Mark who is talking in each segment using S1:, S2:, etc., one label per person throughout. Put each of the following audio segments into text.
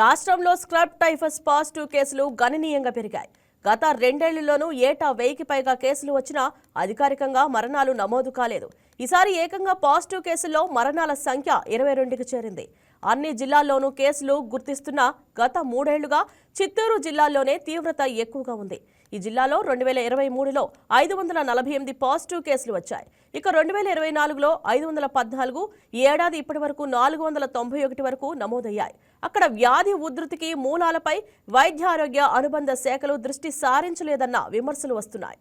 S1: రాష్ట్రంలో scrub typhus positive కేసులు గణనీయంగా పెరిగాయి. గత రెండేళ్ళలోనూ ఏటా వెయ్యికి పైగా కేసులు వచ్చినా అధికారికంగా మరణాలు నమోదు కాలేదు. ఈసారి ఏకంగా పాజిటివ్ కేసుల్లో మరణాల సంఖ్య ఇరవై రెండుకి చేరింది. అన్ని జిల్లాల్లోనూ కేసులు గుర్తిస్తున్న గత మూడేళ్ళుగా చిత్తూరు జిల్లాలోనే తీవ్రత ఎక్కువగా ఉంది. ఈ జిల్లాలో రెండు వేల ఇరవై మూడులో ఐదు వందల నలభై ఎనిమిది పాజిటివ్ కేసులు వచ్చాయి. ఇక రెండు వేల ఇరవై నాలుగులో ఐదు వందల పద్నాలుగు ఈ ఏడాది ఇప్పటి వరకు నాలుగు వందల తొంభై ఒకటి వరకు నమోదయ్యాయి. అక్కడ వ్యాధి ఉధృతికి మూలాలపై వైద్యారోగ్య అనుబంధ శాఖలు దృష్టి సారించలేదన్న విమర్శలు వస్తున్నాయి.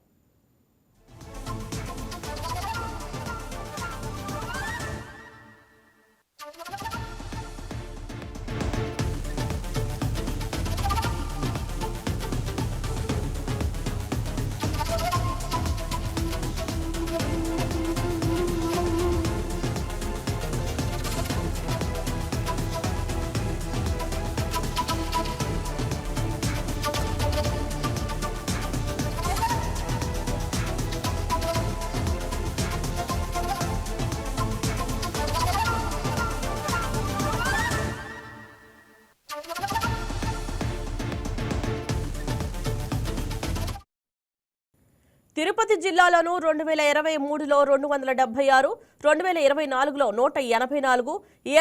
S1: తిరుపతి జిల్లాలోనూ రెండు వేల ఇరవై మూడులో రెండు వందల డెబ్బై ఆరు రెండు వేల ఇరవై నాలుగులో నూట ఎనభై నాలుగు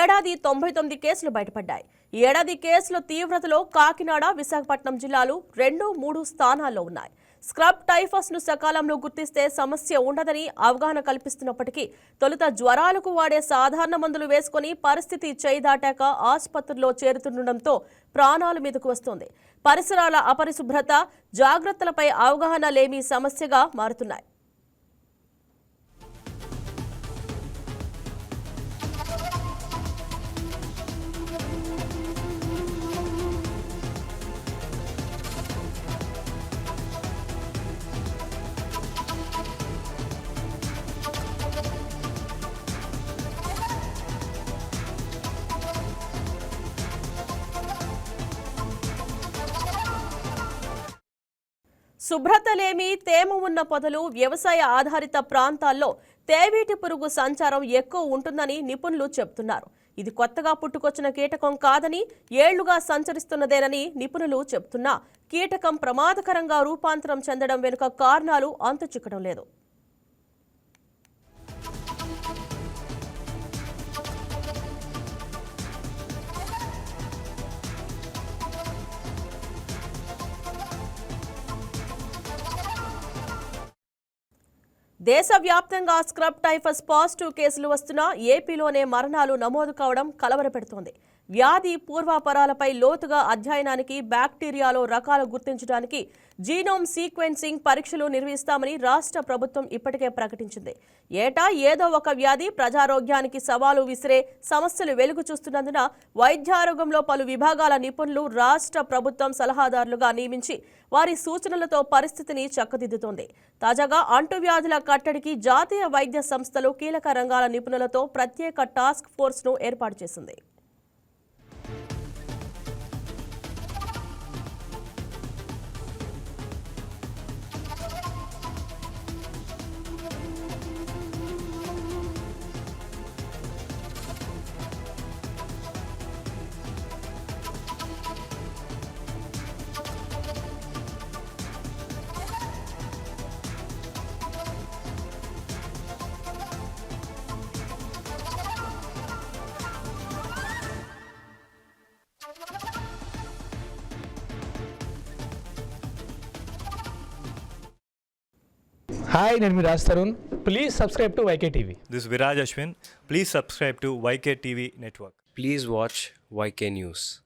S1: ఏడాది తొంభై తొమ్మిది కేసులు బయటపడ్డాయి. ఏడాది కేసుల తీవ్రతలో కాకినాడ విశాఖపట్నం జిల్లాలు రెండు మూడు స్థానాల్లో ఉన్నాయి. స్క్రబ్ టైఫస్ను సకాలంలో గుర్తిస్తే సమస్య ఉండదని అవగాహన కల్పిస్తున్నప్పటికీ తొలుత జ్వరాలకు వాడే సాధారణ మందులు వేసుకొని పరిస్థితి చేయి దాటాక ఆసుపత్రిలో చేరుతుండటంతో ప్రాణాలు మీదకు వస్తోంది. పరిసరాల అపరిశుభ్రత జాగ్రత్తలపై అవగాహన లేమి సమస్యగా మారుతున్నాయి. శుభ్రత లేమి తేమ ఉన్న పొదలు వ్యవసాయ ఆధారిత ప్రాంతాల్లో తేవీటి పురుగు సంచారం ఎక్కువ ఉంటుందని నిపుణులు చెబుతున్నారు. ఇది కొత్తగా పుట్టుకొచ్చిన కీటకం కాదని ఏళ్ళుగా సంచరిస్తున్నదేనని నిపుణులు చెబుతున్నా. కీటకం ప్రమాదకరంగా రూపాంతరం చెందడం వెనుక కారణాలు అంతు చిక్కడం లేదు. దేశవ్యాప్తంగా స్క్రబ్ టైఫస్ పాజిటివ్ కేసులు వస్తున్నా ఏపీలోనే మరణాలు నమోదు కావడం కలవరపెడుతోంది. వ్యాధి పూర్వాపరాలపై లోతుగా అధ్యయనానికి బ్యాక్టీరియాలో రకాలు గుర్తించడానికి జీనోమ్ సీక్వెన్సింగ్ పరీక్షలు నిర్వహిస్తామని రాష్ట్ర ప్రభుత్వం ఇప్పటికే ప్రకటించింది. ఏటా ఏదో ఒక వ్యాధి ప్రజారోగ్యానికి సవాలు విసిరే సమస్యలు వెలుగు చూస్తున్నందున వైద్యారోగ్యంలో పలు విభాగాల నిపుణులు రాష్ట్ర ప్రభుత్వం సలహాదారులుగా నియమించి వారి సూచనలతో పరిస్థితిని చక్కదిద్దుతోంది. తాజాగా అంటువ్యాధుల కట్టడికి జాతీయ వైద్య సంస్థలు కీలక రంగాల నిపుణులతో ప్రత్యేక టాస్క్ ఫోర్స్ను ఏర్పాటు చేసింది.
S2: Hi, name is Raj Tarun. Please subscribe to YK TV.
S3: This is Viraj Ashwin. Please subscribe to YK TV Network.
S4: Please watch YK News.